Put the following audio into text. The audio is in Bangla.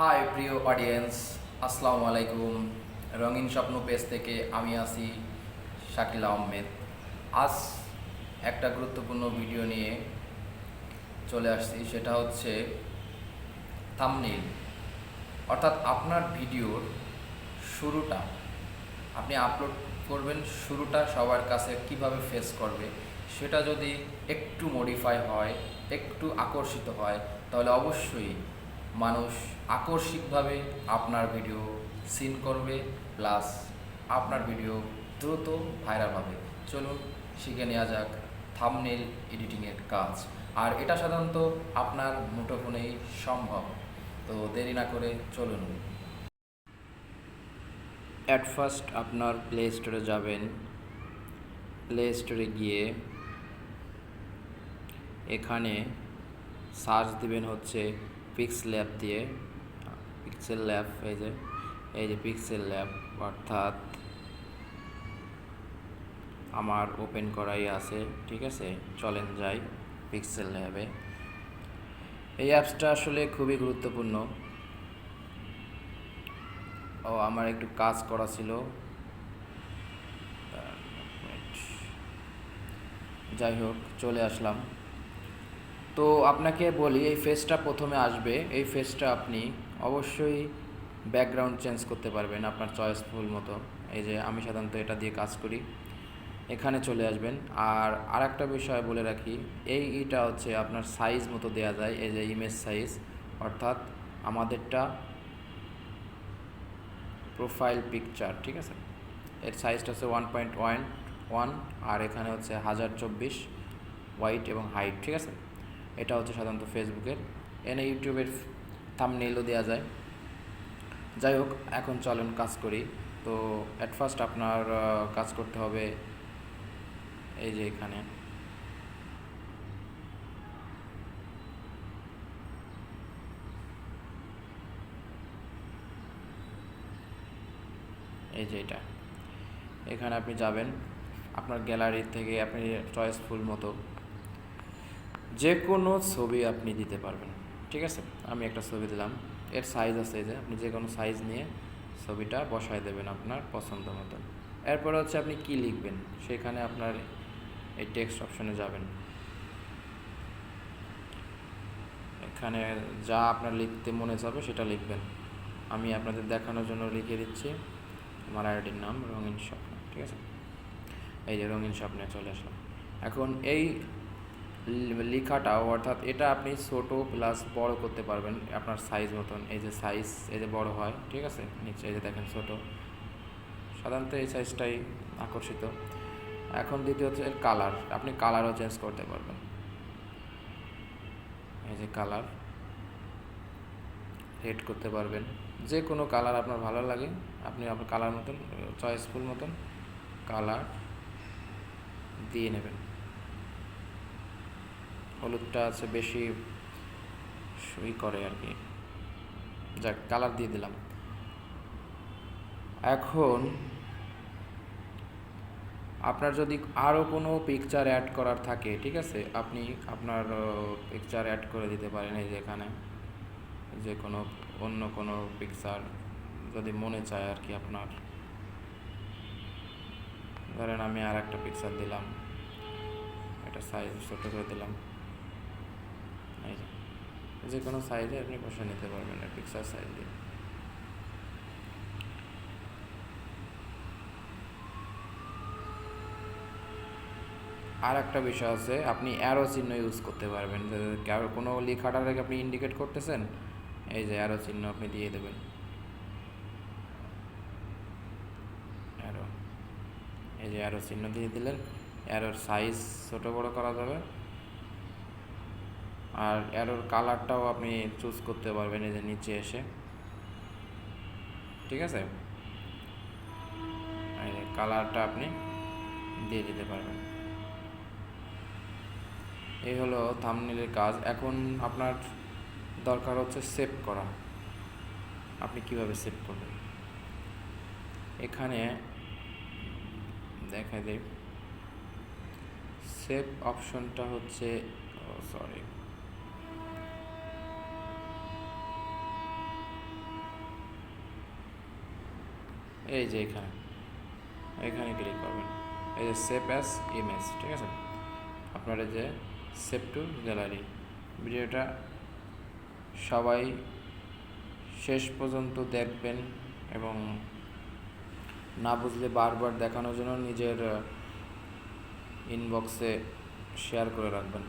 হাই প্রিয় অডিয়েন্স আসসালামু আলাইকুম। রঙিন স্বপ্ন পেজ থেকে আমি আছি শাকিল আহমেদ। আজ একটা গুরুত্বপূর্ণ ভিডিও নিয়ে চলে আসছি, সেটা হচ্ছে থামনেইল অর্থাৎ আপনার ভিডিওর শুরুটা, আপনি আপলোড করবেন, শুরুটা সবার কাছে কীভাবে ফেস করবে, সেটা যদি একটু মডিফাই হয়, একটু আকর্ষিত হয়, তাহলে অবশ্যই মানুষ আকস্মিকভাবে আপনার ভিডিও সিন করবে প্লাস আপনার ভিডিও দ্রুত ভাইরাল হবে। চলুন, শিখে নেওয়া যাক থামনেল এডিটিংয়ের কাজ। আর এটা সাধারণত আপনার মুঠোফোনেই সম্ভব। তো দেরি না করে চলুন। অ্যাট ফার্স্ট আপনার প্লে স্টোরে যাবেন। প্লে স্টোরে গিয়ে এখানে সার্চ দিবেন হচ্ছে পিক্সেল ল্যাব দিয়ে পিক্সেল ল্যাব এই যে এই যে পিক্সেল ল্যাব অর্থাৎ আমার ওপেন করাই আছে, ঠিক আছে? চলেন যাই পিক্সেল ল্যাবে এই অ্যাপসটা আসলে খুবই গুরুত্বপূর্ণ। ও, আমার একটু কাজ করা ছিল। যাই হোক, চলে আসলাম। তো আপনাকে বলি, এই ফেসটা প্রথমে আসবে। এই ফেসটা আপনি অবশ্যই ব্যাকগ্রাউন্ড চেঞ্জ করতে পারবেন আপনার চয়েস চয়েসফুল মতো। এই যে আমি সাধারণত এটা দিয়ে কাজ করি। এখানে চলে আসবেন। আর আরেকটা বিষয় বলে রাখি, এই ইটা হচ্ছে আপনার সাইজ মতো দেয়া যায়, এই যে ইমেজ সাইজ অর্থাৎ আমাদেরটা প্রোফাইল পিকচার ঠিক আছে? এর সাইজটা হচ্ছে ওয়ান পয়েন্ট ওয়ান ওয়ান আর এখানে হচ্ছে হাজার চব্বিশ হোয়াইট এবং হাইট ঠিক আছে? এটা হচ্ছে সাধারণত ফেসবুকের। এনে ইউটিউবের থামনেইলও দেওয়া যায়। যাই হোক, এখন চলেন কাজ করি। তো অ্যাট ফার্স্ট আপনার কাজ করতে হবে এই যে এখানে। এই যে এটা। এখানে আপনি যাবেন। আপনার গ্যালারি থেকে আপনি চয়েসফুল মতো যে কোনো ছবি আপনি দিতে পারবেন। ঠিক আছে? আমি একটা ছবি দিলাম। এর সাইজ আছে যে, আপনি যে কোনো সাইজ নিয়ে ছবিটা বসায় দেবেন আপনার পছন্দ মতন এরপর হচ্ছে আপনি কি লিখবেন? সেখানে আপনার এই টেক্সট অপশনে যাবেন। এখানে যা আপনার লিখতে মনে যাবে সেটা লিখবেন। আমি আপনাদের দেখানোর জন্য লিখে দিচ্ছি। আমার আইডির নাম রঙিন স্বপ্ন। ঠিক আছে? এই যে রঙিন স্বপ্নে চলে আসলাম। এখন এই লেখাটাও অর্থাৎ এটা আপনি ছোটো প্লাস বড় করতে পারবেন আপনার সাইজ মতন। এই যে সাইজ এই যে বড় হয়, ঠিক আছে? নিচে এই যে দেখেন ছোটো। সাধারণত এই সাইজটাই আকর্ষিত। এখন দ্বিতীয় হচ্ছে এর কালার আপনি কালারও চেঞ্জ করতে পারবেন। এই যে কালার রেড করতে পারবেন। যে কোনো কালার আপনার ভালো লাগে, আপনি আপনার কালার মতন চয়েসফুল মতন কালার দিয়ে নেবেন। হলুদটা আছে বেশি সই করে আর কি। যাক কালার দিয়ে দিলাম। এখন আপনার যদি আরও কোনো পিকচার অ্যাড করার থাকে, ঠিক আছে? আপনি আপনার পিকচার অ্যাড করে দিতে পারেন এই যে এখানে। যে কোনো, অন্য কোনো পিকচার যদি মনে চায় আর কি আপনার। ধরেন আমি আর একটা পিকচার দিলাম। এটা সাইজ ছোটো করে দিলাম। যে কোনো সাইজে আপনি বসে নিতে পারবেন পিকচার সাইজ দিয়ে। আর একটা বিষয় আছে, আপনি অ্যারো চিহ্ন ইউজ করতে পারবেন। কোনো লেখাটা থেকে আপনি ইন্ডিকেট করতেছেন, এই যে অ্যারো চিহ্ন আপনি দিয়ে দেবেন। অ্যারো এই যে অ্যারো চিহ্ন দিয়ে দিলেন অ্যারোর সাইজ ছোটো বড় করা যাবে। আর অ্যারোর কালারটাও আপনি চুজ করতে পারবেন এই যে নিচে এসে। ঠিক আছে? কালারটা আপনি দিয়ে দিতে পারবেন। এই হলো থামনেলের কাজ। এখন আপনার দরকার হচ্ছে সেভ করা। আপনি কীভাবে সেভ করবেন? এখানে দেখা দেয় সেভ অপশনটা হচ্ছে সরি এই যে এখানে এখানে ক্লিক করবেন। এই যে সেভ অ্যাস ইমেজ ঠিক আছে? আপনার এই যে সেভ টু গ্যালারি ভিডিওটা সবাই শেষ পর্যন্ত দেখবেন এবং না বুঝলে বারবার দেখানোর জন্য নিজের ইনবক্সে শেয়ার করে রাখবেন।